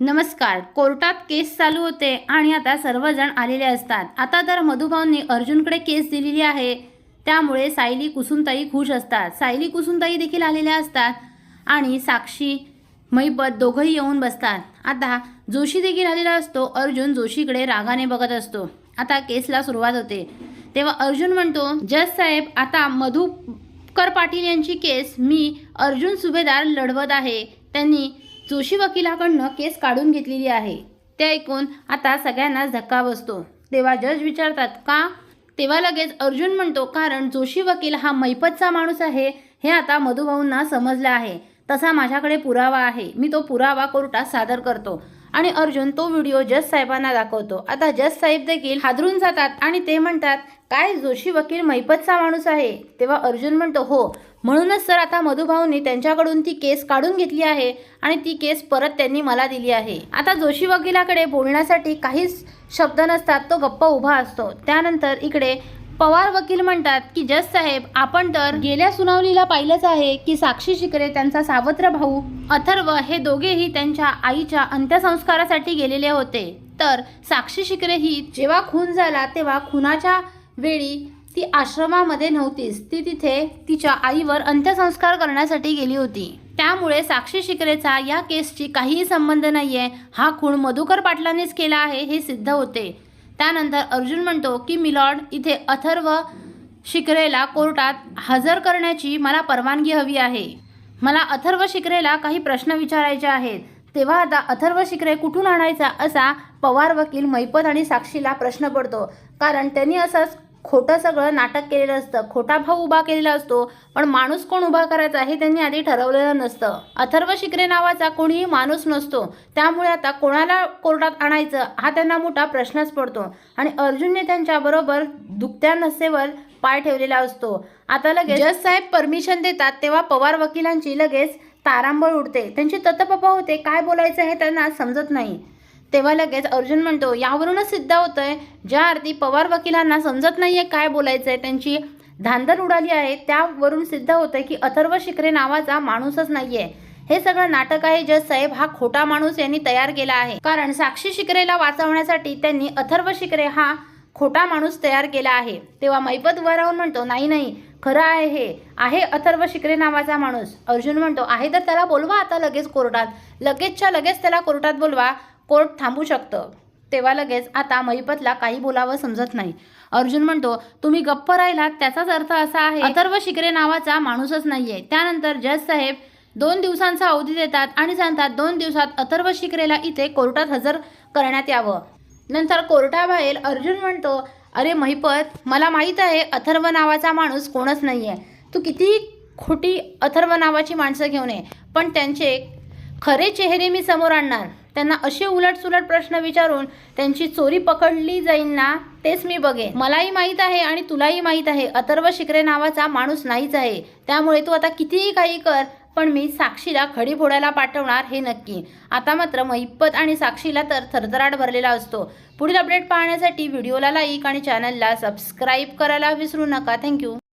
नमस्कार कोर्टात केस चालू होते आणि आता सर्वजण आलेले असतात. आता तर मधुभाऊंनी अर्जुनकडे केस दिलेली आहे. त्यामुळे सायली कुसुमताई खुश असतात. सायली कुसुमताई देखील आलेल्या असतात आणि साक्षी मैपत दोघंही येऊन बसतात. आता जोशी देखील आलेला असतो. अर्जुन जोशीकडे रागाने बघत असतो. आता केसला सुरुवात होते. तेव्हा अर्जुन म्हणतो जज साहेब आता मधुकर पाटील यांची केस मी अर्जुन सुभेदार लढवत आहे. त्यांनी जोशी वकिलाकडनं केस काढून घेतलेली आहे. ते ऐकून आता सगळ्यांनाच धक्का बसतो. तेव्हा जज विचारतात का? तेव्हा लगेच अर्जुन म्हणतो कारण जोशी वकील हा मैपतचा माणूस आहे. हे आता मधुभाऊंना समजलं आहे. तसा माझ्याकडे पुरावा आहे. मी तो पुरावा कोर्टात सादर करतो. आणि अर्जुन तो व्हिडिओ जज साहेबांना दाखवतो. आता जज साहेब देखील हादरून जातात आणि ते म्हणतात काय जोशी वकील मैपतचा माणूस आहे. तेव्हा अर्जुन म्हणतो हो म्हणूनच सर आता मधुभाऊंनी त्यांच्याकडून ती केस काढून घेतली आहे आणि ती केस परत त्यांनी मला दिली आहे. आता जोशी वकिलाकडे बोलण्यासाठी काहीच शब्द नसतात तो गप्प उभा असतो. त्यानंतर इकडे पवार वकील म्हणतात की जज साहेब आपण तर गेल्या सुनावणीला पाहिलंच आहे की साक्षी शिकरे त्यांचा सावत्र भाऊ अथर्व हे दोघेही त्यांच्या आईच्या अंत्यसंस्कारासाठी गेलेले होते. तर साक्षी शिकरे ही जेव्हा खून झाला तेव्हा खुनाच्या वेळी ती आश्रमामध्ये नव्हतीच. ती तिथे तिच्या आईवर अंत्यसंस्कार करण्यासाठी गेली होती. त्यामुळे साक्षी शिकरेचा या केसची काहीही संबंध नाहीये. हा खून मधुकर पाटलांनीच केला आहे हे सिद्ध होते. त्यानंतर अर्जुन म्हणतो की मिलॉर्ड इथे अथर्व शिकरेला कोर्टात हजर करण्याची मला परवानगी हवी आहे. मला अथर्व शिकरेला काही प्रश्न विचारायचे आहेत. तेव्हा आता अथर्व शिकरे कुठून आणायचा असा पवार वकील मैपत आणि साक्षीला प्रश्न पडतो. कारण त्यांनी असंच खोटं सगळं नाटक केलेलं असतं. खोटा भाऊ उभा केलेला असतो. पण माणूस कोण उभा करायचा हे त्यांनी आधी ठरवलेलं नसतं. अथर्व शिकरे नावाचा कोणीही माणूस नसतो. त्यामुळे आता कोणाला कोर्टात आणायचं हा त्यांना मोठा प्रश्नच पडतो. आणि अर्जुनने त्यांच्याबरोबर दुखत्या नसेवर पाय ठेवलेला असतो. आता लगेच जज साहेब परमिशन देतात तेव्हा पवार वकिलांची लगेच तारांबळ उडते. त्यांची ततपपा होते. काय बोलायचं हे त्यांना समजत नाही. तेव्हा लगेच अर्जुन म्हणतो यावरूनच सिद्ध होतंय. ज्या अर्थी पवार वकिलांना समजत नाहीये काय बोलायचं आहे त्यांची धांदल उडाली आहे त्यावरून सिद्ध होतंय की अथर्व शिकरे नावाचा माणूसच नाहीये. हे सगळं नाटक आहे जज साहेब हा खोटा माणूस यांनी तयार केला आहे. कारण साक्षी शिकरेला वाचवण्यासाठी त्यांनी अथर्व शिकरे हा खोटा माणूस तयार केला आहे. तेव्हा मैपत उभा राहून म्हणतो नाही नाही खरं आहे हे. आहे अथर्व शिकरे नावाचा माणूस. अर्जुन म्हणतो आहे तर त्याला बोलवा आता लगेच कोर्टात. लगेचच्या लगेच त्याला कोर्टात बोलवा. कोर्ट थांबू शकतं. तेव्हा लगेच आता महिपतला काही बोलावं समजत नाही. अर्जुन म्हणतो तुम्ही गप्प राहिलात त्याचाच अर्थ असा आहे अथर्व शिकरे नावाचा माणूसच नाहीये. त्यानंतर जज साहेब दोन दिवसांचा अवधी देतात आणि सांगतात दोन दिवसात अथर्व शिकरेला इथे कोर्टात हजर करण्यात यावं. नंतर कोर्टाबाहेर अर्जुन म्हणतो अरे महिपत मला माहीत आहे अथर्व नावाचा माणूस कोणच नाही आहे तू किती खोटी अथर्व नावाची माणसं घेऊन ये पण त्यांचे खरे चेहरे मी समोर आणणार. त्यांना असे उलटसुलट प्रश्न विचारून त्यांची चोरी पकडली जाईल ना तेच मी बघेन. मलाही माहीत आहे आणि तुलाही माहीत आहे अथर्व शिकरे नावाचा माणूस नाहीच आहे. त्यामुळे तू आता कितीही काही कर पण मी साक्षीला खडी फोडायला पाठवणार हे नक्की. आता मात्र महिपत आणि साक्षीला तर थरथराट भरलेला असतो. पुढील अपडेट पाहण्यासाठी व्हिडिओला लाईक आणि चॅनलला सबस्क्राईब करायला विसरू नका. थँक्यू